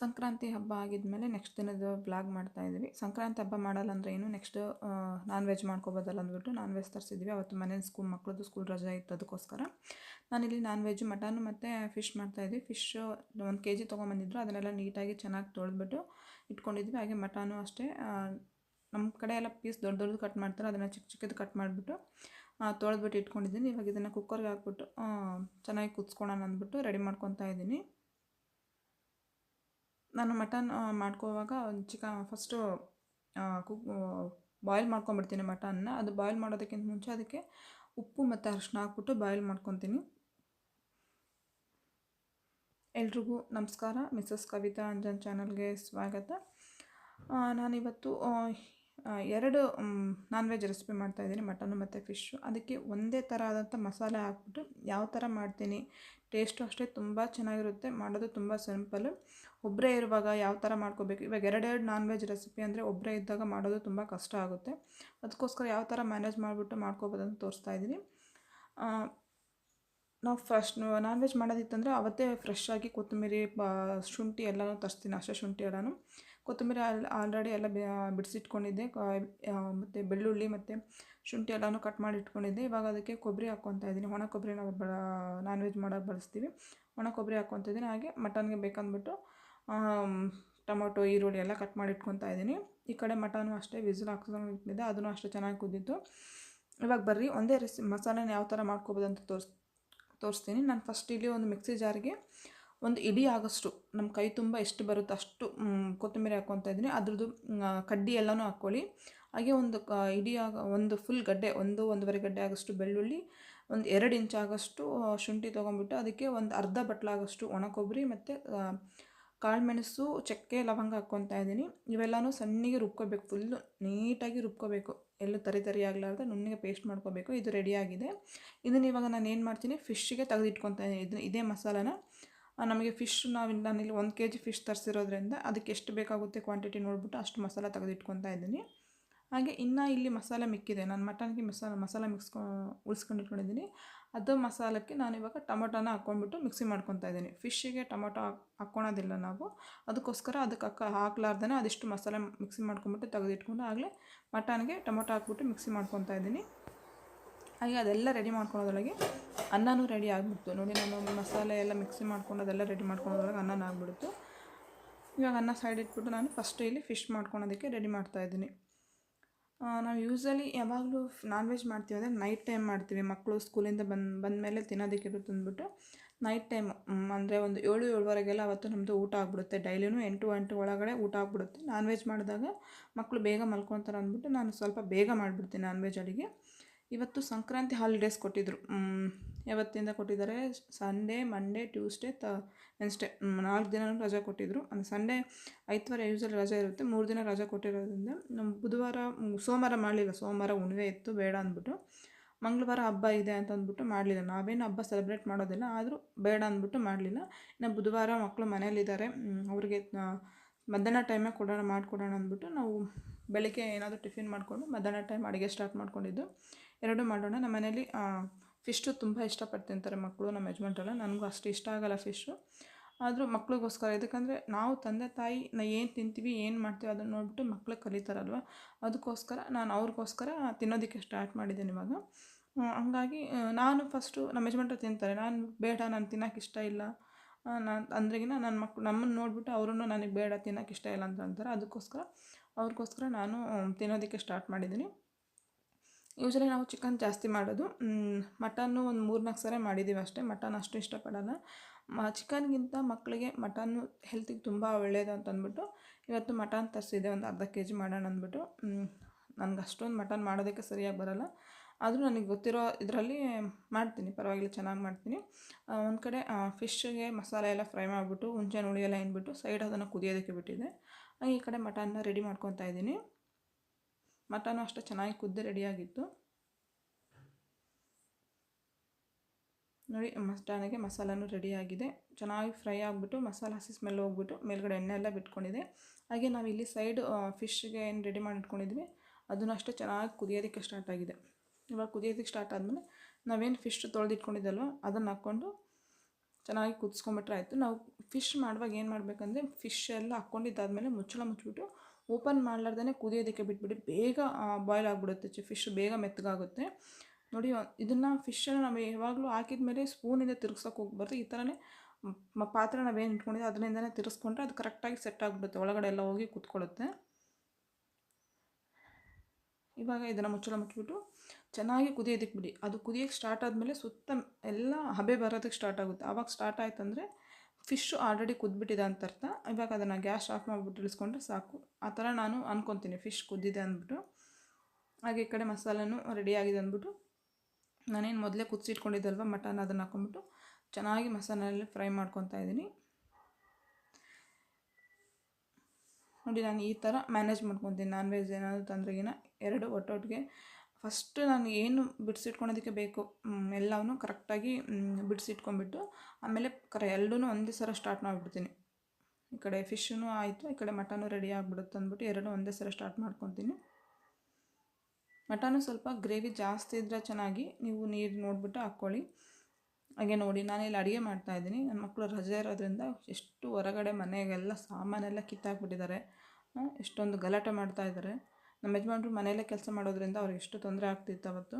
ಸಂಕ್ರಾಂತಿ ಹಬ್ಬ ಆಗಿದ್ಮೇಲೆ ನೆಕ್ಸ್ಟ್ ದಿನದ ಬ್ಲಾಗ್ ಮಾಡ್ತಾ ಇದ್ದೀವಿ ಸಂಕ್ರಾಂತಿ ಹಬ್ಬ ಮಾಡಲ್ಲ ಅಂದರೆ ಏನು ನೆಕ್ಸ್ಟ್ ನಾನ್ ವೆಜ್ ಮಾಡ್ಕೋಬೋದಲ್ಲ ಅಂದ್ಬಿಟ್ಟು ನಾನ್ ವೆಜ್ ತರಿಸಿದ್ವಿ. ಅವತ್ತು ಮನೇಲಿ ಸ್ಕೂಲ್ ಮಕ್ಕಳದ್ದು ಸ್ಕೂಲ್ ರಜೆ ಇತ್ತು ಅದಕ್ಕೋಸ್ಕರ ನಾನಿಲ್ಲಿ ನಾನ್ ವೆಜ್ ಮಟನ್ ಮತ್ತು ಫಿಶ್ ಮಾಡ್ತಾ ಇದ್ವಿ. ಫಿಶ್ ಒಂದು ಕೆ ಜಿ ತೊಗೊಂಬಂದಿದ್ರು. ಅದನ್ನೆಲ್ಲ ನೀಟಾಗಿ ಚೆನ್ನಾಗಿ ತೊಳೆದ್ಬಿಟ್ಟು ಇಟ್ಕೊಂಡಿದ್ವಿ. ಹಾಗೆ ಮಟನು ಅಷ್ಟೇ ನಮ್ಮ ಕಡೆ ಎಲ್ಲ ಪೀಸ್ ದೊಡ್ಡ ದೊಡ್ಡದು ಕಟ್ ಮಾಡ್ತಾರೆ. ಅದನ್ನು ಚಿಕ್ಕ ಚಿಕ್ಕದು ಕಟ್ ಮಾಡಿಬಿಟ್ಟು ತೊಳೆದ್ಬಿಟ್ಟು ಇಟ್ಕೊಂಡಿದ್ದೀನಿ. ಇವಾಗ ಇದನ್ನು ಕುಕ್ಕರ್ಗೆ ಹಾಕ್ಬಿಟ್ಟು ಚೆನ್ನಾಗಿ ಕುದಿಸ್ಕೊಳೋಣ ಅಂದ್ಬಿಟ್ಟು ರೆಡಿ ಮಾಡ್ಕೊತಾ ಇದ್ದೀನಿ. ನಾನು ಮಟನ್ ಮಾಡ್ಕೋವಾಗ ಚಿಕ ಫಸ್ಟು ಕುಕ್ ಬಾಯ್ಲ್ ಮಾಡ್ಕೊಂಬಿಡ್ತೀನಿ ಮಟನ್ನ ಅದು ಬಾಯ್ಲ್ ಮಾಡೋದಕ್ಕಿಂತ ಮುಂಚೆ ಅದಕ್ಕೆ ಉಪ್ಪು ಮತ್ತು ಅರಿಶಿನ ಹಾಕ್ಬಿಟ್ಟು ಬಾಯ್ಲ್ ಮಾಡ್ಕೊತೀನಿ. ಎಲ್ರಿಗೂ ನಮಸ್ಕಾರ. ಮಿಸಸ್ ಕವಿತಾ ಅಂಜನ್ ಚಾನಲ್ಗೆ ಸ್ವಾಗತ. ನಾನಿವತ್ತು ಎರಡು ನಾನ್ ವೆಜ್ ರೆಸಿಪಿ ಮಾಡ್ತಾ ಇದ್ದೀನಿ, ಮಟನ್ ಮತ್ತು ಫಿಶ್ಶು ಅದಕ್ಕೆ ಒಂದೇ ಥರ ಆದಂಥ ಮಸಾಲೆ ಹಾಕ್ಬಿಟ್ಟು ಯಾವ ಥರ ಮಾಡ್ತೀನಿ ಟೇಸ್ಟು ಅಷ್ಟೇ ತುಂಬ ಚೆನ್ನಾಗಿರುತ್ತೆ, ಮಾಡೋದು ತುಂಬ ಸಿಂಪಲ್ಲು ಒಬ್ಬರೇ ಇರುವಾಗ ಯಾವ ಥರ ಮಾಡ್ಕೋಬೇಕು? ಇವಾಗ ಎರಡೆರಡು ನಾನ್ ವೆಜ್ ರೆಸಿಪಿ ಅಂದರೆ ಒಬ್ಬರೇ ಇದ್ದಾಗ ಮಾಡೋದು ತುಂಬ ಕಷ್ಟ ಆಗುತ್ತೆ. ಅದಕ್ಕೋಸ್ಕರ ಯಾವ ಥರ ಮ್ಯಾನೇಜ್ ಮಾಡಿಬಿಟ್ಟು ಮಾಡ್ಕೋಬೋದಂತ ತೋರಿಸ್ತಾ ಇದ್ದೀನಿ. ನಾವು ಫ್ರೆಶ್ ನಾನ್ ವೆಜ್ ಮಾಡೋದಿತ್ತಂದರೆ ಅವತ್ತೇ ಫ್ರೆಶ್ ಆಗಿ ಕೊತ್ತಂಬರಿ ಶುಂಠಿ ಎಲ್ಲನೂ ತರಿಸ್ತೀನಿ, ಅಷ್ಟೇ ಶುಂಠಿ ಎಲ್ಲನೂ. ಕೊತ್ತಂಬರಿ ಆಲ್, ಆಲ್ರೆಡಿ ಎಲ್ಲ ಬಿಡಿಸಿಟ್ಕೊಂಡಿದ್ದೆ. ಮತ್ತು ಬೆಳ್ಳುಳ್ಳಿ ಮತ್ತು ಶುಂಠಿ ಎಲ್ಲನೂ ಕಟ್ ಮಾಡಿ ಇಟ್ಕೊಂಡಿದ್ದೆ. ಇವಾಗ ಅದಕ್ಕೆ ಕೊಬ್ಬರಿ ಹಾಕ್ಕೊತಾ ಇದ್ದೀನಿ. ಒಣ ಕೊಬ್ಬರಿ ನಾವು ಬ ನಾನ್ ವೆಜ್ ಮಾಡೋಕೆ ಬಳಸ್ತೀವಿ. ಒಣ ಕೊಬ್ಬರಿ ಹಾಕ್ಕೊತಾ ಇದ್ದೀನಿ. ಹಾಗೆ ಮಟನ್ಗೆ ಬೇಕಂದ್ಬಿಟ್ಟು ಟೊಮೊಟೊ, ಈರುಳ್ಳಿ ಎಲ್ಲ ಕಟ್ ಮಾಡಿ ಇಟ್ಕೊತಾ ಇದ್ದೀನಿ. ಈ ಕಡೆ ಮಟನು ಅಷ್ಟೇ, ವಿಸಿಲ್ ಹಾಕ್ಸ್ಕೊಂಡು ಇಟ್ಟಿದ್ದೆ ಅದನ್ನು ಅಷ್ಟೇ ಚೆನ್ನಾಗಿ ಕುದ್ದಿತ್ತು ಇವಾಗ ಬರ್ರಿ, ಒಂದೇ ರೆಸಿ, ಮಸಾಲೆನ ಯಾವ ಥರ ಮಾಡ್ಕೋಬೋದು ಅಂತ ತೋರಿಸ್, ತೋರಿಸ್ತೀನಿ. ನಾನು ಫಸ್ಟ್ ಇಲ್ಲಿ ಒಂದು ಮಿಕ್ಸಿ ಜಾರಿಗೆ ಒಂದು ಇಡೀ ಆಗೋಷ್ಟು ನಮ್ಮ ಕೈ ತುಂಬ ಎಷ್ಟು ಬರುತ್ತೆ ಅಷ್ಟು ಕೊತ್ತಂಬರಿ ಹಾಕ್ಕೊತಾ ಇದ್ದೀನಿ. ಅದ್ರದ್ದು ಕಡ್ಡಿ ಎಲ್ಲನೂ ಹಾಕ್ಕೊಳ್ಳಿ. ಹಾಗೆ ಒಂದು ಕ, ಇಡೀ ಆಗ, ಒಂದು ಫುಲ್ ಗಡ್ಡೆ, ಒಂದು, ಒಂದೂವರೆ ಗಡ್ಡೆ ಆಗೋಷ್ಟು ಬೆಳ್ಳುಳ್ಳಿ, ಒಂದು ಎರಡು ಇಂಚ್ ಆಗೋಷ್ಟು ಶುಂಠಿ ತೊಗೊಂಬಿಟ್ಟು ಅದಕ್ಕೆ ಒಂದು ಅರ್ಧ ಬಟ್ಲಾಗೋಷ್ಟು ಒಣ ಕೊಬ್ಬರಿ ಮತ್ತು ಕಾಳುಮೆಣಸು ಚಕ್ಕೆ, ಲವಂಗ ಹಾಕ್ಕೊತಾ ಇದ್ದೀನಿ. ಇವೆಲ್ಲನೂ ಸಣ್ಣಗೆ ರುಬ್ಕೋಬೇಕು ಫುಲ್ಲು ನೀಟಾಗಿ ರುಬ್ಕೋಬೇಕು ಎಲ್ಲೂ ತರಿ ತರಿ ಆಗಲಾರ್ದೆ ನುಣ್ಣಗೆ ಪೇಸ್ಟ್ ಮಾಡ್ಕೋಬೇಕು ಇದು ರೆಡಿಯಾಗಿದೆ ಇದನ್ನು ಇವಾಗ ನಾನು ಏನು ಮಾಡ್ತೀನಿ ಫಿಶ್ಶಿಗೆ ತೆಗೆದಿಟ್ಕೊತಾ ಇದ್ದೀನಿ. ಇದನ್ನ, ಇದೇ ಮಸಾಲಾನ. ನಮಗೆ ಫಿಶ್ ನಾವು ನಾನಿಲ್ಲಿ ಒಂದು ಕೆ ಜಿ ಫಿಶ್ ತರಿಸಿರೋದ್ರಿಂದ ಅದಕ್ಕೆ ಎಷ್ಟು ಬೇಕಾಗುತ್ತೆ ಕ್ವಾಂಟಿಟಿ ನೋಡಿಬಿಟ್ಟು ಅಷ್ಟು ಮಸಾಲ ತೆಗೆದಿಟ್ಕೊತಾ ಇದ್ದೀನಿ. ಹಾಗೆ ಇನ್ನು ಇಲ್ಲಿ ಮಸಾಲೆ ಮಿಕ್ಕಿದೆ. ನಾನು ಮಟನ್ಗೆ ಮಸಾಲ ಮಸಾಲೆ ಮಿಕ್ಸ್ಕೊ ಉಳಿಸ್ಕೊಂಡು ಇಟ್ಕೊಂಡಿದ್ದೀನಿ ಅದು ಮಸಾಲಕ್ಕೆ ನಾನು ಇವಾಗ ಟೊಮೊಟೊನ ಹಾಕ್ಕೊಂಡ್ಬಿಟ್ಟು ಮಿಕ್ಸಿ ಮಾಡ್ಕೊತಾ ಇದ್ದೀನಿ. ಫಿಶ್ಶಿಗೆ ಟೊಮೊಟೊ ಹಾಕ್ಕೊಳೋದಿಲ್ಲ ನಾವು. ಅದಕ್ಕೋಸ್ಕರ ಅದಕ್ಕೆ ಹಾಕ ಹಾಕ್ಲಾರ್ದೇ ಅದಿಷ್ಟು ಮಸಾಲೆ ಮಿಕ್ಸಿ ಮಾಡ್ಕೊಂಬಿಟ್ಟು ತೆಗೆದಿಟ್ಕೊಂಡು ಆಗಲೇ ಮಟನ್ಗೆ ಟೊಮೊಟೊ ಹಾಕ್ಬಿಟ್ಟು ಮಿಕ್ಸಿ ಮಾಡ್ಕೊತಾ ಇದ್ದೀನಿ. ಹಾಗೆ ಅದೆಲ್ಲ ರೆಡಿ ಮಾಡ್ಕೊಳೋದ್ರೊಳಗೆ ಅನ್ನನೂ ರೆಡಿ ಆಗಿಬಿಡ್ತು. ನೋಡಿ ನಾನು ಮಸಾಲೆ ಎಲ್ಲ ಮಿಕ್ಸಿ ಮಾಡ್ಕೊಂಡು ಅದೆಲ್ಲ ರೆಡಿ ಮಾಡ್ಕೊಳೋದ್ರೊಳಗೆ ಅನ್ನನ ಆಗಿಬಿಡ್ತು ಇವಾಗ ಅನ್ನ ಸೈಡ್ ಇಟ್ಬಿಟ್ಟು ನಾನು ಫಸ್ಟ್ ಇಲ್ಲಿ ಫಿಶ್ ಮಾಡ್ಕೊಳೋದಕ್ಕೆ ರೆಡಿ ಮಾಡ್ತಾಯಿದ್ದೀನಿ ನಾವು ಯೂಸಲಿ ಯಾವಾಗಲೂ ನಾನ್ ವೆಜ್ ಮಾಡ್ತೀವಿ ಅಂದರೆ ನೈಟ್ ಟೈಮ್ ಮಾಡ್ತೀವಿ. ಮಕ್ಕಳು ಸ್ಕೂಲಿಂದ ಬಂದು, ಬಂದಮೇಲೆ ತಿನ್ನೋದಕ್ಕಿರುತ್ತೆ ಅಂದ್ಬಿಟ್ಟು ನೈಟ್ ಟೈಮ್ ಅಂದರೆ ಒಂದು ಏಳು, ಏಳುವರೆಗೆಲ್ಲ ಅವತ್ತು ನಮ್ಮದು ಊಟ ಆಗ್ಬಿಡುತ್ತೆ. ಡೈಲಿನೂ ಎಂಟು ಎಂಟು ಒಳಗಡೆ ಊಟ ಆಗಿಬಿಡುತ್ತೆ. ನಾನ್ ವೆಜ್ ಮಾಡಿದಾಗ ಮಕ್ಕಳು ಬೇಗ ಮಲ್ಕೊತಾರೆ ಅಂದ್ಬಿಟ್ಟು ನಾನು ಸ್ವಲ್ಪ ಬೇಗ ಮಾಡಿಬಿಡ್ತೀನಿ ನಾನ್ ವೆಜ್ ಅಡುಗೆ. ಇವತ್ತು ಸಂಕ್ರಾಂತಿ ಹಾಲಿಡೇಸ್ ಕೊಟ್ಟಿದ್ದರು ಯಾವತ್ತಿಂದ ಕೊಟ್ಟಿದ್ದಾರೆ? ಸಂಡೇ ಮಂಡೇ ಟ್ಯೂಸ್ಡೇ ತ ವೆನ್ಸ್ಡೇ ನಾಲ್ಕು ದಿನ ರಜೆ ಕೊಟ್ಟಿದ್ದರು ಅಂದರೆ ಸಂಡೇ ಐದುವಾರ ಯೂಸಲ್ಲಿ ರಜೆ ಇರುತ್ತೆ. ಮೂರು ದಿನ ರಜೆ ಕೊಟ್ಟಿರೋದ್ರಿಂದ ನಮ್ಮ ಬುಧವಾರ ಸೋಮವಾರ ಮಾಡಲಿಲ್ಲ. ಸೋಮವಾರ ಉಣಿವೆ ಇತ್ತು, ಬೇಡ ಅಂದ್ಬಿಟ್ಟು. ಮಂಗಳವಾರ ಹಬ್ಬ ಇದೆ ಅಂತ ಅಂದ್ಬಿಟ್ಟು ಮಾಡಲಿಲ್ಲ. ನಾವೇನು ಹಬ್ಬ ಸೆಲೆಬ್ರೇಟ್ ಮಾಡೋದಿಲ್ಲ. ಆದರೂ ಬೇಡ ಅಂದ್ಬಿಟ್ಟು ಮಾಡಲಿಲ್ಲ. ಇನ್ನು ಬುಧವಾರ ಮಕ್ಕಳು ಮನೇಲಿದ್ದಾರೆ ಅವ್ರಿಗೆ ಮಧ್ಯಾಹ್ನ ಟೈಮೇ ಕೊಡೋಣ, ಮಾಡಿಕೊಡೋಣ ಅಂದ್ಬಿಟ್ಟು ನಾವು ಬೆಳಿಗ್ಗೆ ಏನಾದರೂ ಟಿಫಿನ್ ಮಾಡಿಕೊಂಡು ಮಧ್ಯಾಹ್ನ ಟೈಮ್ ಅಡುಗೆ ಸ್ಟಾರ್ಟ್ ಮಾಡ್ಕೊಂಡಿದ್ದು. ಎರಡೂ ಮಾಡೋಣ. ನಮ್ಮ ಮನೇಲಿ ಫಿಶ್ಶು ತುಂಬ ಇಷ್ಟಪಟ್ಟು ತಿಂತಾರೆ ಮಕ್ಕಳು, ನಮ್ಮ ಯಜಮಾನ್ರೆಲ್ಲ. ನನಗೂ ಅಷ್ಟು ಇಷ್ಟ ಆಗಲ್ಲ ಫಿಶ್ಶು ಆದರೂ ಮಕ್ಳಿಗೋಸ್ಕರ ಇದಕ್ಕಂದರೆ ನಾವು ತಂದೆ, ತಾಯಿ, ನಾ ಏನು ತಿಂತೀವಿ, ಏನು ಮಾಡ್ತೀವಿ ಅದನ್ನು ನೋಡಿಬಿಟ್ಟು ಮಕ್ಕಳು ಕಲಿತಾರಲ್ವ? ಅದಕ್ಕೋಸ್ಕರ ನಾನು ಅವ್ರಿಗೋಸ್ಕರ ತಿನ್ನೋದಕ್ಕೆ ಸ್ಟಾರ್ಟ್ ಮಾಡಿದ್ದೀನಿ ಇವಾಗ. ಹಂಗಾಗಿ ನಾನು ಫಸ್ಟು ನಮ್ಮ ಯಜಮಾನ್ರು ತಿಂತಾರೆ. ನಾನು ಬೇಡ, ನಾನು ತಿನ್ನೋಕೆ ಇಷ್ಟ ಇಲ್ಲ. ನಾನು ಅಂದ್ರೆಗಿನ ನನ್ನ ಮಕ್ಳು ನಮ್ಮನ್ನು ನೋಡಿಬಿಟ್ಟು ಅವರು ನನಗೆ ಬೇಡ ತಿನ್ನೋಕೆ ಇಷ್ಟ ಇಲ್ಲ ಅಂತ ಅಂತಾರೆ. ಅದಕ್ಕೋಸ್ಕರ ಅವ್ರಿಗೋಸ್ಕರ ನಾನು ತಿನ್ನೋದಕ್ಕೆ ಸ್ಟಾರ್ಟ್ ಮಾಡಿದ್ದೀನಿ. ಯೂಶ್ವಲಿ ನಾವು ಚಿಕನ್ ಜಾಸ್ತಿ ಮಾಡೋದು. ಮಟನ್ನು ಒಂದು ಮೂರು ನಾಲ್ಕು ಸಲ ಮಾಡಿದ್ದೀವಿ ಅಷ್ಟೇ. ಮಟನ್ ಅಷ್ಟು ಇಷ್ಟಪಡೋಲ್ಲ. ಮ, ಚಿಕನ್ಗಿಂತ ಮಕ್ಕಳಿಗೆ ಮಟನ್ನು ಹೆಲ್ತಿಗೆ ತುಂಬ ಒಳ್ಳೆಯದು ಅಂತ ಅಂದ್ಬಿಟ್ಟು ಇವತ್ತು ಮಟನ್ ತರಿಸಿದೆ, ಒಂದು ಅರ್ಧ ಕೆ ಜಿ ಮಾಡೋಣ ಅಂದ್ಬಿಟ್ಟು. ನನಗೆ ಅಷ್ಟೊಂದು ಮಟನ್ ಮಾಡೋದಕ್ಕೆ ಸರಿಯಾಗಿ ಬರೋಲ್ಲ. ಆದರೂ ನನಗೆ ಗೊತ್ತಿರೋ ಇದರಲ್ಲಿ ಮಾಡ್ತೀನಿ, ಪರವಾಗಿಲ್ಲ ಚೆನ್ನಾಗಿ ಮಾಡ್ತೀನಿ. ಒಂದು ಕಡೆ ಫಿಶ್ಗೆ ಮಸಾಲೆ ಎಲ್ಲ ಫ್ರೈ ಮಾಡಿಬಿಟ್ಟು, ಹುಂಚೆ ಹುಳಿ ಎಲ್ಲ ಹಿಂಡ್ಬಿಟ್ಟು ಸೈಡ್ ಅದನ್ನು ಕುದಿಯೋದಕ್ಕೆ ಬಿಟ್ಟಿದೆ ಈ ಕಡೆ ಮಟನ್ನ ರೆಡಿ ಮಾಡ್ಕೊತಾ ಇದ್ದೀನಿ. ಮಟನು ಅಷ್ಟೇ ಚೆನ್ನಾಗಿ ಕುದ್ದು ರೆಡಿಯಾಗಿತ್ತು. ನೋಡಿ, ಮಟನಿಗೆ ಮಸಾಲನೂ ರೆಡಿಯಾಗಿದೆ. ಚೆನ್ನಾಗಿ ಫ್ರೈ ಆಗಿಬಿಟ್ಟು, ಮಸಾಲ ಹಸಿ ಸ್ಮೆಲ್ ಹೋಗ್ಬಿಟ್ಟು ಮೇಲ್ಗಡೆ ಎಣ್ಣೆ ಎಲ್ಲ ಬಿಟ್ಕೊಂಡಿದೆ. ಹಾಗೆ ನಾವು ಇಲ್ಲಿ ಸೈಡ್ ಫಿಶ್ಗೆ ಏನು ರೆಡಿ ಮಾಡಿ ಇಟ್ಕೊಂಡಿದ್ವಿ, ಅದನ್ನು ಅಷ್ಟೇ ಚೆನ್ನಾಗಿ ಕುದಿಯೋದಕ್ಕೆ ಸ್ಟಾರ್ಟ್ ಆಗಿದೆ. ಇವಾಗ ಕುದಿಯೋದಕ್ಕೆ ಸ್ಟಾರ್ಟ್ ಆದಮೇಲೆ ನಾವೇನು ಫಿಶ್ ತೊಳೆದಿಟ್ಕೊಂಡಿದ್ದಲ್ವ, ಅದನ್ನು ಹಾಕ್ಕೊಂಡು ಚೆನ್ನಾಗಿ ಕುದಿಸ್ಕೊಂಬಿಟ್ರೆ ಆಯಿತು. ನಾವು ಫಿಶ್ ಮಾಡುವಾಗ ಏನು ಮಾಡಬೇಕಂದ್ರೆ, ಫಿಶ್ ಎಲ್ಲ ಹಾಕ್ಕೊಂಡಿದ್ದಾದಮೇಲೆ ಮುಚ್ಚಳ ಮುಚ್ಚಿಬಿಟ್ಟು ಓಪನ್ ಮಾಡಲಾರ್ದೇ ಕುದಿಯೋದಕ್ಕೆ ಬಿಟ್ಬಿಡಿ, ಬೇಗ ಬಾಯ್ಲ್ ಆಗಿಬಿಡುತ್ತೆ ಫಿಶ್ ಬೇಗ ಮೆತ್ತಗಾಗುತ್ತೆ. ನೋಡಿ ಇದನ್ನು ಫಿಶನ್ನು ನಾವು ಯಾವಾಗಲೂ ಹಾಕಿದ ಮೇಲೆ ಸ್ಪೂನಿಂದ ತಿರ್ಗ್ಸೋಕೆ ಹೋಗ್ಬಾರ್ದು. ಈ ಥರನೇ ಪಾತ್ರೆ ನಾವೇನು ಇಟ್ಕೊಂಡಿದ್ದೀವಿ ಅದರಿಂದನೇ ತಿರ್ಸ್ಕೊಂಡ್ರೆ ಅದು ಕರೆಕ್ಟಾಗಿ ಸೆಟ್ ಆಗಿಬಿಡುತ್ತೆ. ಒಳಗಡೆ ಎಲ್ಲ ಹೋಗಿ ಕೂತ್ಕೊಳ್ಳುತ್ತೆ. ಇವಾಗ ಇದನ್ನು ಮುಚ್ಚಳ ಮುಚ್ಚಿಬಿಟ್ಟು ಚೆನ್ನಾಗಿ ಕುದಿಯೋದಕ್ಕೆ ಬಿಡಿ. ಅದು ಕುದಿಯೋಕ್ಕೆ ಸ್ಟಾರ್ಟ್ ಆದಮೇಲೆ ಸುತ್ತ ಎಲ್ಲ ಹಬೆ ಬರೋದಕ್ಕೆ ಸ್ಟಾರ್ಟ್ ಆಗುತ್ತೆ. ಆವಾಗ ಸ್ಟಾರ್ಟ್ ಆಯ್ತಂದರೆ ಫಿಶ್ಶು ಆಲ್ರೆಡಿ ಕುದ್ಬಿಟ್ಟಿದೆ ಅಂತ ಅರ್ಥ. ಇವಾಗ ಅದನ್ನು ಗ್ಯಾಸ್ ಆಫ್ ಮಾಡಿಬಿಟ್ಟು ಇಳಿಸ್ಕೊಂಡ್ರೆ ಸಾಕು. ಆ ಥರ ನಾನು ಅಂದ್ಕೊತೀನಿ ಫಿಶ್ ಕುದ್ದಿದೆ ಅಂದ್ಬಿಟ್ಟು. ಹಾಗೆ ಈ ಕಡೆ ಮಸಾಲನೂ ರೆಡಿ ಆಗಿದೆ ಅಂದ್ಬಿಟ್ಟು. ನಾನೇನು ಮೊದಲೇ ಕುದಿಸಿಟ್ಕೊಂಡಿದ್ದಲ್ವ ಮಟನ್ ಅದನ್ನು ಹಾಕೊಂಡ್ಬಿಟ್ಟು ಚೆನ್ನಾಗಿ ಮಸಾಲೆಯಲ್ಲಿ ಫ್ರೈ ಮಾಡ್ಕೊತಾ ಇದ್ದೀನಿ. ನೋಡಿ ನಾನು ಈ ಥರ ಮ್ಯಾನೇಜ್ ಮಾಡ್ಕೊತೀನಿ. ನಾನ್ ವೆಜ್ ಏನಾದರೂ ತಂದ್ರೆಗಿನ ಎರಡು ಒಟ್ಟೊಟ್ಟಿಗೆ ಫಸ್ಟು ನಾನು ಏನು ಬಿಡಿಸಿಟ್ಕೊಳೋದಕ್ಕೆ ಬೇಕು? ಎಲ್ಲವನ್ನು ಕರೆಕ್ಟಾಗಿ ಬಿಡಿಸಿಟ್ಕೊಂಡ್ಬಿಟ್ಟು ಆಮೇಲೆ ಕರೆ ಎರಡೂ ಒಂದೇ ಸಲ ಸ್ಟಾರ್ಟ್ ಮಾಡಿಬಿಡ್ತೀನಿ. ಈ ಕಡೆ ಫಿಶ್ಶೂ ಆಯಿತು, ಈ ಕಡೆ ಮಟನು ರೆಡಿ ಆಗಿಬಿಡುತ್ತೆ ಅಂದ್ಬಿಟ್ಟು ಎರಡೂ ಒಂದೇ ಸಲ ಸ್ಟಾರ್ಟ್ ಮಾಡ್ಕೊತೀನಿ. ಮಟನು ಸ್ವಲ್ಪ ಗ್ರೇವಿ ಜಾಸ್ತಿ ಇದ್ದರೆ ಚೆನ್ನಾಗಿ ನೀವು ನೀರು ನೋಡಿಬಿಟ್ಟು ಹಾಕ್ಕೊಳ್ಳಿ. ಹಾಗೆ ನೋಡಿ, ನಾನು ಇಲ್ಲಿ ಅಡುಗೆ ಮಾಡ್ತಾಯಿದ್ದೀನಿ ನನ್ನ ಮಕ್ಕಳು ರಜೆ ಇರೋದ್ರಿಂದ ಎಷ್ಟು ಹೊರಗಡೆ ಮನೆಗೆಲ್ಲ ಸಾಮಾನೆಲ್ಲ ಕಿತ್ತಾಕ್ಬಿಟ್ಟಿದ್ದಾರೆ. ಎಷ್ಟೊಂದು ಗಲಾಟೆ ಮಾಡ್ತಾಯಿದ್ದಾರೆ ನಮ್ಮ ಯಜಮಾನ್ರು ಮನೆಯಲ್ಲೇ ಕೆಲಸ ಮಾಡೋದ್ರಿಂದ ಅವ್ರಿಗೆ ಎಷ್ಟು ತೊಂದರೆ ಆಗ್ತಿತ್ತು ಅವತ್ತು?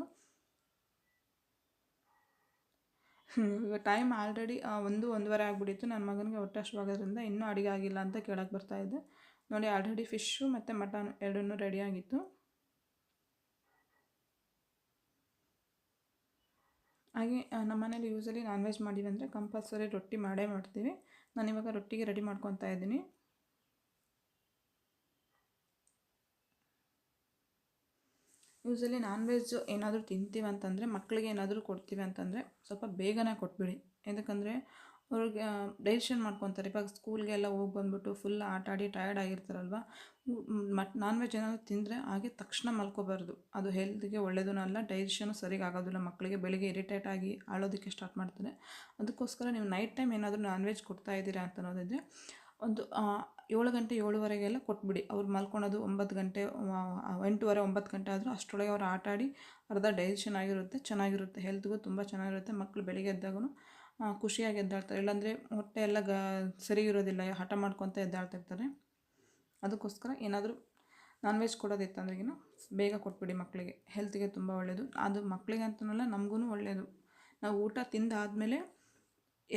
ಇವಾಗ ಟೈಮ್ ಆಲ್ರೆಡಿ ಒಂದು, ಒಂದೂವರೆ ಆಗಿಬಿಟ್ಟಿತ್ತು. ನನ್ನ ಮಗನಿಗೆ ಹೊಟ್ಟೆ ಹಶ್ವಾಗೋದ್ರಿಂದ ಇನ್ನೂ ಅಡುಗೆ ಆಗಿಲ್ಲ ಅಂತ ಕೇಳಕ್ಕೆ ಬರ್ತಾಯಿದ್ದೆ ನೋಡಿ ಆಲ್ರೆಡಿ ಫಿಶ್ಶು ಮತ್ತು ಮಟನ್ ಎರಡನ್ನೂ ರೆಡಿಯಾಗಿತ್ತು ಹಾಗೆ ನಮ್ಮ ಮನೇಲಿ ಯೂಸಲಿ ನಾನ್ ವೆಜ್ ಮಾಡಿವಿ ಅಂದರೆ ಕಂಪಲ್ಸರಿ ರೊಟ್ಟಿ ಮಾಡೇ ಮಾಡ್ತೀವಿ. ನಾನು ಇವಾಗ ರೊಟ್ಟಿಗೆ ರೆಡಿ ಮಾಡ್ಕೊತಾ ಇದ್ದೀನಿ. ಯೂಸಲಿ ನಾನ್ ವೆಜ್ ಏನಾದರೂ ತಿಂತೀವಿ ಅಂತಂದರೆ ಮಕ್ಕಳಿಗೆ ಏನಾದರೂ ಕೊಡ್ತೀವಿ ಅಂತಂದರೆ ಸ್ವಲ್ಪ ಬೇಗನೆ ಕೊಟ್ಬಿಡಿ. ಯಾಕಂದರೆ ಅವ್ರಿಗೆ ಡೈಜೆಷನ್ ಮಾಡ್ಕೊತಾರೆ. ಇವಾಗ ಸ್ಕೂಲ್ಗೆಲ್ಲ ಹೋಗಿ ಬಂದ್ಬಿಟ್ಟು ಫುಲ್ ಆಟ ಆಡಿ ಟಯರ್ಡ್ ಆಗಿರ್ತಾರಲ್ವ? ಮಟ್ ನಾನ್ ವೆಜ್ ಏನಾದರೂ ತಿಂದರೆ ಹಾಗೆ ತಕ್ಷಣ ಮಲ್ಕೋಬಾರ್ದು. ಅದು ಹೆಲ್ತ್ಗೆ ಒಳ್ಳೆಯದೂ ಅಲ್ಲ ಡೈಜೆಷನು ಸರಿಗೆ ಆಗೋದಿಲ್ಲ. ಮಕ್ಕಳಿಗೆ ಬೆಳಿಗ್ಗೆ ಇರಿಟೇಟ್ ಆಗಿ ಆಳೋದಕ್ಕೆ ಸ್ಟಾರ್ಟ್ ಮಾಡ್ತಾರೆ. ಅದಕ್ಕೋಸ್ಕರ ನೀವು ನೈಟ್ ಟೈಮ್ ಏನಾದರೂ ನಾನ್ ವೆಜ್ ಕೊಡ್ತಾ ಇದ್ದೀರಾ ಅಂತ ಅನ್ನೋದಿದ್ರೆ, ಒಂದು ಏಳು ಗಂಟೆ ಏಳುವರೆಗೆಲ್ಲ ಕೊಟ್ಬಿಡಿ. ಅವ್ರು ಮಲ್ಕೊಳೋದು ಒಂಬತ್ತು ಗಂಟೆ ಎಂಟೂವರೆ, ಒಂಬತ್ತು ಗಂಟೆ ಆದರೂ ಅಷ್ಟರೊಳಗೆ ಅವ್ರು ಆಟ ಆಡಿ ಅರ್ಧ ಡೈಜೆಷನ್ ಆಗಿರುತ್ತೆ, ಚೆನ್ನಾಗಿರುತ್ತೆ. ಹೆಲ್ತ್ಗೂ ತುಂಬ ಚೆನ್ನಾಗಿರುತ್ತೆ. ಮಕ್ಕಳು ಬೆಳಿಗ್ಗೆ ಎದ್ದಾಗೂ ಖುಷಿಯಾಗಿ ಎದ್ದಾಳ್ತಾರೆ. ಇಲ್ಲಾಂದರೆ ಹೊಟ್ಟೆ ಎಲ್ಲ ಗ, ಸರಿ ಇರೋದಿಲ್ಲ. ಹಠ ಮಾಡ್ಕೊತ ಎದ್ದಾಳ್ತಿರ್ತಾರೆ ಅದಕ್ಕೋಸ್ಕರ ಏನಾದರೂ ನಾನ್ ವೆಜ್ ಕೊಡೋದಿತ್ತಂದ್ರೆಗಿನ ಬೇಗ ಕೊಟ್ಬಿಡಿ ಮಕ್ಕಳಿಗೆ ಹೆಲ್ತ್ಗೆ ತುಂಬ ಒಳ್ಳೆಯದು ಅದು ಮಕ್ಕಳಿಗೆ ಅಂತನಲ್ಲ ನಮಗೂ ಒಳ್ಳೆಯದು ನಾವು ಊಟ ತಿಂದಾದಮೇಲೆ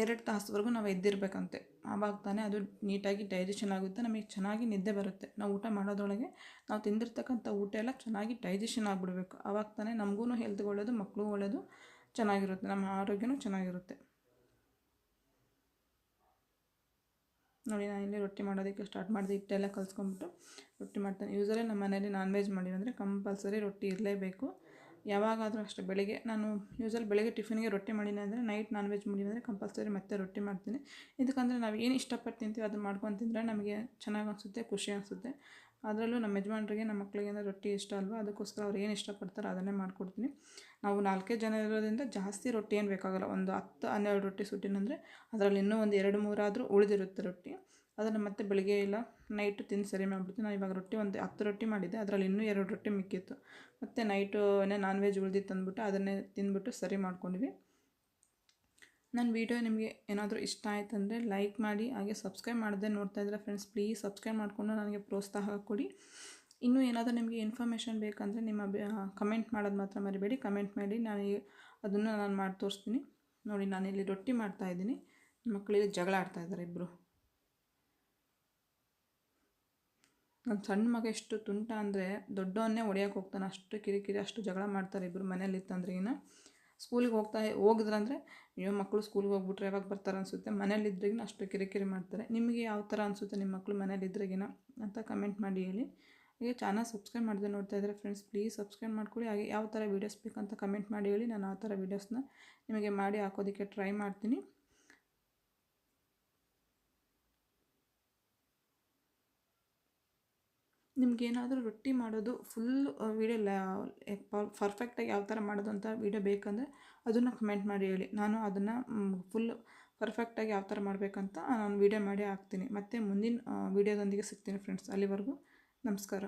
ಎರಡು ತಾಸುವರೆಗೂ ನಾವು ಎದ್ದಿರಬೇಕಂತೆ. ಆವಾಗ ತಾನೇ ಅದು ನೀಟಾಗಿ ಡೈಜೆಷನ್ ಆಗುತ್ತೆ, ನಮಗೆ ಚೆನ್ನಾಗಿ ನಿದ್ದೆ ಬರುತ್ತೆ. ನಾವು ಊಟ ಮಾಡೋದ್ರೊಳಗೆ ನಾವು ತಿಂದಿರ್ತಕ್ಕಂಥ ಊಟ ಎಲ್ಲ ಚೆನ್ನಾಗಿ ಡೈಜೆಷನ್ ಆಗಿಬಿಡ್ಬೇಕು. ಆವಾಗ ತಾನೇ ನಮಗೂ ಹೆಲ್ತ್ಗೆ ಒಳ್ಳೆಯದು ಮಕ್ಕಳು ಒಳ್ಳೆಯದು ಚೆನ್ನಾಗಿರುತ್ತೆ, ನಮ್ಮ ಆರೋಗ್ಯನೂ ಚೆನ್ನಾಗಿರುತ್ತೆ. ನೋಡಿ, ನಾನು ಇಲ್ಲಿ ರೊಟ್ಟಿ ಮಾಡೋದಕ್ಕೆ ಸ್ಟಾರ್ಟ್ ಮಾಡಿದೆ ಹಿಟ್ಟೆಲ್ಲ ಕಲಿಸ್ಕೊಂಬಿಟ್ಟು ರೊಟ್ಟಿ ಮಾಡ್ತೇನೆ. ಯೂಸಲಿ ನಮ್ಮ ಮನೇಲಿ ನಾನ್ ವೆಜ್ ಮಾಡಿದ್ರೆ ಕಂಪಲ್ಸರಿ ರೊಟ್ಟಿ ಇರಲೇಬೇಕು. ಯಾವಾಗಾದರೂ ಅಷ್ಟೇ ಬೆಳಿಗ್ಗೆ, ನಾನು ಯೂಸಲ್ಲಿ ಬೆಳಿಗ್ಗೆ ಟಿಫಿನ್ಗೆ ರೊಟ್ಟಿ ಮಾಡೀನಿ ಅಂದರೆ ನೈಟ್ ನಾನ್ ವೆಜ್ ಮಾಡೀನಿ ಅಂದರೆ ಕಂಪಲ್ಸರಿ ಮತ್ತೆ ರೊಟ್ಟಿ ಮಾಡ್ತೀನಿ. ಇದಕ್ಕಂದರೆ ನಾವು ಏನು ಇಷ್ಟಪಟ್ಟು ತಿಂತೀವಿ ಅದು ಮಾಡ್ಕೊಂಡು ತಿಂದರೆ ನಮಗೆ ಚೆನ್ನಾಗಿ ಅನಿಸುತ್ತೆ, ಖುಷಿ ಅನಿಸುತ್ತೆ. ಅದರಲ್ಲೂ ನಮ್ಮ ಯಜಮಾನ್ರಿಗೆ ನಮ್ಮ ಮಕ್ಕಳಿಗೆ ಅಂದರೆ ರೊಟ್ಟಿ ಇಷ್ಟ ಅಲ್ವಾ? ಅದಕ್ಕೋಸ್ಕರ ಅವ್ರು ಏನು ಇಷ್ಟಪಡ್ತಾರೆ ಅದನ್ನೇ ಮಾಡಿಕೊಡ್ತೀನಿ. ನಾವು ನಾಲ್ಕೇ ಜನ ಇರೋದ್ರಿಂದ ಜಾಸ್ತಿ ರೊಟ್ಟಿ ಏನು ಬೇಕಾಗಲ್ಲ. ಒಂದು ಹತ್ತು ಹನ್ನೆರಡು ರೊಟ್ಟಿ ಸುಟ್ಟಿನಂದರೆ ಅದರಲ್ಲಿ ಇನ್ನೂ ಒಂದು ಎರಡು ಮೂರಾದರೂ ಉಳಿದಿರುತ್ತೆ ರೊಟ್ಟಿ. ಅದನ್ನು ಮತ್ತೆ ಬೆಳಿಗ್ಗೆ ಇಲ್ಲ ನೈಟು ತಿಂದು ಸರಿ ಮಾಡಿಬಿಡ್ತೀನಿ. ನಾನು ಇವಾಗ ರೊಟ್ಟಿ ಒಂದು ಹತ್ತು ರೊಟ್ಟಿ ಮಾಡಿದ್ದೆ. ಅದರಲ್ಲಿ ಇನ್ನೂ ಎರಡು ರೊಟ್ಟಿ ಮಿಕ್ಕಿತ್ತು. ಮತ್ತು ನೈಟು ನಾನ್ ವೆಜ್ ಉಳಿದಿತ್ತು ಅಂದ್ಬಿಟ್ಟು ಅದನ್ನೇ ತಿಂದ್ಬಿಟ್ಟು ಸರಿ ಮಾಡ್ಕೊಂಡ್ವಿ. ನನ್ನ ವೀಡಿಯೋ ನಿಮಗೆ ಏನಾದರೂ ಇಷ್ಟ ಆಯ್ತಂದರೆ ಲೈಕ್ ಮಾಡಿ, ಹಾಗೆ ಸಬ್ಸ್ಕ್ರೈಬ್ ಮಾಡದೆ ನೋಡ್ತಾ ಇದ್ದರೆ ಫ್ರೆಂಡ್ಸ್ ಪ್ಲೀಸ್ ಸಬ್ಸ್ಕ್ರೈಬ್ ಮಾಡಿಕೊಂಡು ನನಗೆ ಪ್ರೋತ್ಸಾಹ ಕೊಡಿ. ಇನ್ನೂ ಏನಾದರೂ ನಿಮಗೆ ಇನ್ಫಾರ್ಮೇಷನ್ ಬೇಕಂದರೆ ನಿಮ್ಮ ಕಮೆಂಟ್ ಮಾಡೋದು ಮಾತ್ರ ಮರಿಬೇಡಿ. ಕಮೆಂಟ್ ಮಾಡಿ ನಾನು ಅದನ್ನು ನಾನು ಮಾಡಿ ತೋರಿಸ್ತೀನಿ. ನೋಡಿ, ನಾನಿಲ್ಲಿ ರೊಟ್ಟಿ ಮಾಡ್ತಾಯಿದ್ದೀನಿ ಮಕ್ಕಳಿಗೆ ಜಗಳ ಆಡ್ತಾಯಿದ್ದಾರೆ ಇಬ್ಬರು ನನ್ನ ಸಣ್ಣ ಮಗ ಎಷ್ಟು ತುಂಟ ಅಂದರೆ ದೊಡ್ಡವನ್ನೇ ಹೊಡೆಯೋಕೆ ಹೋಗ್ತಾನೆ. ಅಷ್ಟು ಕಿರಿಕಿರಿ, ಅಷ್ಟು ಜಗಳ ಮಾಡ್ತಾರೆ ಇಬ್ಬರು ಮನೇಲಿ ಇತ್ತಂದ್ರೆಗಿನ ಸ್ಕೂಲಿಗೆ ಹೋಗ್ತಾ ಹೋಗಿದ್ರಂದ್ರೆ ಅಯ್ಯೋ ಮಕ್ಕಳು ಸ್ಕೂಲ್ಗೆ ಹೋಗ್ಬಿಟ್ರೆ ಯಾವಾಗ ಬರ್ತಾರೆ ಅನಿಸುತ್ತೆ. ಮನೇಲಿದ್ದಾಗಿನ ಅಷ್ಟು ಕಿರಿಕಿರಿ ಮಾಡ್ತಾರೆ. ನಿಮಗೆ ಯಾವ ಥರ ಅನಿಸುತ್ತೆ ನಿಮ್ಮ ಮಕ್ಕಳು ಮನೇಲಿದ್ದಾಗಿನ ಅಂತ ಕಮೆಂಟ್ ಮಾಡಿ ಹೇಳಿ. ಹಾಗೆ ಚಾನಲ್ ಸಬ್ಸ್ಕ್ರೈಬ್ ಮಾಡಿದೆ ನೋಡ್ತಾ ಇದ್ದಾರೆ ಫ್ರೆಂಡ್ಸ್ ಪ್ಲೀಸ್ ಸಬ್ಸ್ಕ್ರೈಬ್ ಮಾಡ್ಕೊಳ್ಳಿ. ಹಾಗೆ ಯಾವ ಥರ ವೀಡಿಯೋಸ್ ಬೇಕಂತ ಕಮೆಂಟ್ ಮಾಡಿ ಹೇಳಿ. ನಾನು ಆ ಥರ ವೀಡಿಯೋಸ್ನ ನಿಮಗೆ ಮಾಡಿ ಹಾಕೋದಕ್ಕೆ ಟ್ರೈ ಮಾಡ್ತೀನಿ. ನಿಮ್ಗೇನಾದರೂ ರೊಟ್ಟಿ ಮಾಡೋದು ಫುಲ್ ವೀಡಿಯೋ ಪರ್ಫೆಕ್ಟಾಗಿ ಯಾವ ಥರ ಮಾಡೋದು ಅಂತ ವೀಡಿಯೋ ಬೇಕಂದರೆ ಅದನ್ನು ಕಮೆಂಟ್ ಮಾಡಿ ಹೇಳಿ. ನಾನು ಅದನ್ನು ಫುಲ್ ಪರ್ಫೆಕ್ಟಾಗಿ ಯಾವ ಥರ ಮಾಡಬೇಕಂತ ನಾನು ವೀಡಿಯೋ ಮಾಡಿ ಹಾಕ್ತೀನಿ. ಮತ್ತು ಮುಂದಿನ ವೀಡಿಯೋದೊಂದಿಗೆ ಸಿಗ್ತೀನಿ ಫ್ರೆಂಡ್ಸ್ ಅಲ್ಲಿವರೆಗೂ ನಮಸ್ಕಾರ.